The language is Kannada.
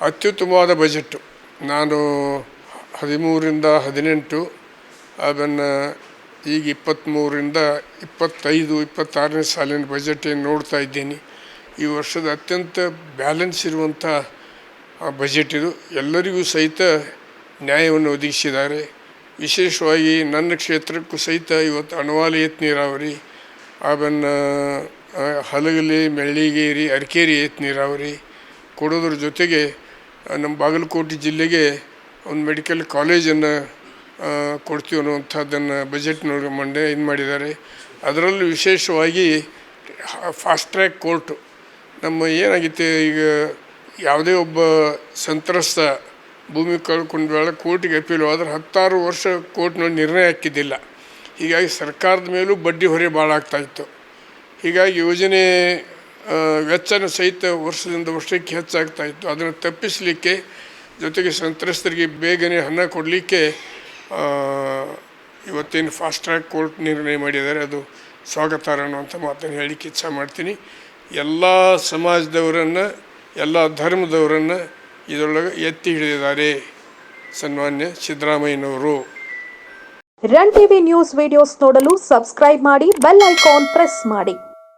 ಅತ್ಯುತ್ತಮವಾದ ಬಜೆಟ್ಟು. ನಾನು ಹದಿಮೂರಿಂದ ಹದಿನೆಂಟು, ಅದನ್ನು ಈಗ ಇಪ್ಪತ್ತ್ಮೂರಿಂದ ಇಪ್ಪತ್ತೈದು, ಇಪ್ಪತ್ತಾರನೇ ಸಾಲಿನ ಬಜೆಟ್ ಏನು ನೋಡ್ತಾ ಇದ್ದೀನಿ. ಈ ವರ್ಷದ ಅತ್ಯಂತ ಬ್ಯಾಲೆನ್ಸ್ ಇರುವಂಥ ಬಜೆಟ್ ಇದು. ಎಲ್ಲರಿಗೂ ಸಹಿತ ನ್ಯಾಯವನ್ನು ಒದಗಿಸಿದ್ದಾರೆ. ವಿಶೇಷವಾಗಿ ನನ್ನ ಕ್ಷೇತ್ರಕ್ಕೂ ಸಹಿತ ಇವತ್ತು ಅಣವಾಲಿ ನೀರಾವರಿ, ಅದನ್ನು ಹಲಗಲಿ, ಮೆಳ್ಳಿಗೇರಿ ಅರಕೇರಿ ಏತ್ ನೀರಾವರಿ ಕೊಡೋದ್ರ ಜೊತೆಗೆ ನಮ್ಮ ಬಾಗಲಕೋಟೆ ಜಿಲ್ಲೆಗೆ ಒಂದು ಮೆಡಿಕಲ್ ಕಾಲೇಜನ್ನು ಕೊಡ್ತೀವಿ ಅನ್ನುವಂಥದ್ದನ್ನು ಬಜೆಟ್ನವ್ರಿಗೆ ಮಂಡೆ ಇದು ಮಾಡಿದ್ದಾರೆ. ಅದರಲ್ಲೂ ವಿಶೇಷವಾಗಿ ಫಾಸ್ಟ್ ಟ್ರ್ಯಾಕ್ ಕೋರ್ಟು. ನಮ್ಮ ಏನಾಗಿತ್ತು ಈಗ ಯಾವುದೇ ಒಬ್ಬ ಸಂತ್ರಸ್ತ ಭೂಮಿ ಕಳ್ಕೊಂಡ ಬೇಡ ಕೋರ್ಟಿಗೆ ಅಪೀಲ್ ಆದರೆ ಹತ್ತಾರು ವರ್ಷ ಕೋರ್ಟ್ನಲ್ಲಿ ನಿರ್ಣಯ ಹಾಕಿದ್ದಿಲ್ಲ. ಹೀಗಾಗಿ ಸರ್ಕಾರದ ಮೇಲೂ ಬಡ್ಡಿ ಹೊರೆ ಭಾಳ ಆಗ್ತಾಯಿತ್ತು ಹೀಗಾಗಿ ಯೋಜನೆ ವೆಚ್ಚನ ಸಹಿತ ವರ್ಷದಿಂದ ವರ್ಷಕ್ಕೆ ಹೆಚ್ಚಾಗ್ತಾ ಇತ್ತು. ಅದನ್ನು ತಪ್ಪಿಸಲಿಕ್ಕೆ ಜೊತೆಗೆ ಸಂತ್ರಸ್ತರಿಗೆ ಬೇಗನೆ ಹಣ ಕೊಡಲಿಕ್ಕೆ ಇವತ್ತೇನು ಫಾಸ್ಟ್ ಟ್ರ್ಯಾಕ್ ಕೋರ್ಟ್ ನಿರ್ಣಯ ಮಾಡಿದ್ದಾರೆ. ಅದು ಸ್ವಾಗತಾರ ಅನ್ನುವಂಥ ಮಾತನ್ನು ಹೇಳಲಿಕ್ಕೆ ಇಚ್ಛೆ ಮಾಡ್ತೀನಿ. ಎಲ್ಲ ಸಮಾಜದವರನ್ನು, ಎಲ್ಲ ಧರ್ಮದವರನ್ನು ಇದರೊಳಗೆ ಎತ್ತಿ ಹಿಡಿದಿದ್ದಾರೆ ಸನ್ಮಾನ್ಯ ಸಿದ್ದರಾಮಯ್ಯನವರು. ರನ್ ಟಿವಿ ನ್ಯೂಸ್ ವಿಡಿಯೋಸ್ ನೋಡಲು ಸಬ್ಸ್ಕ್ರೈಬ್ ಮಾಡಿ ಬೆಲ್ ಐಕಾನ್ ಪ್ರೆಸ್ ಮಾಡಿ.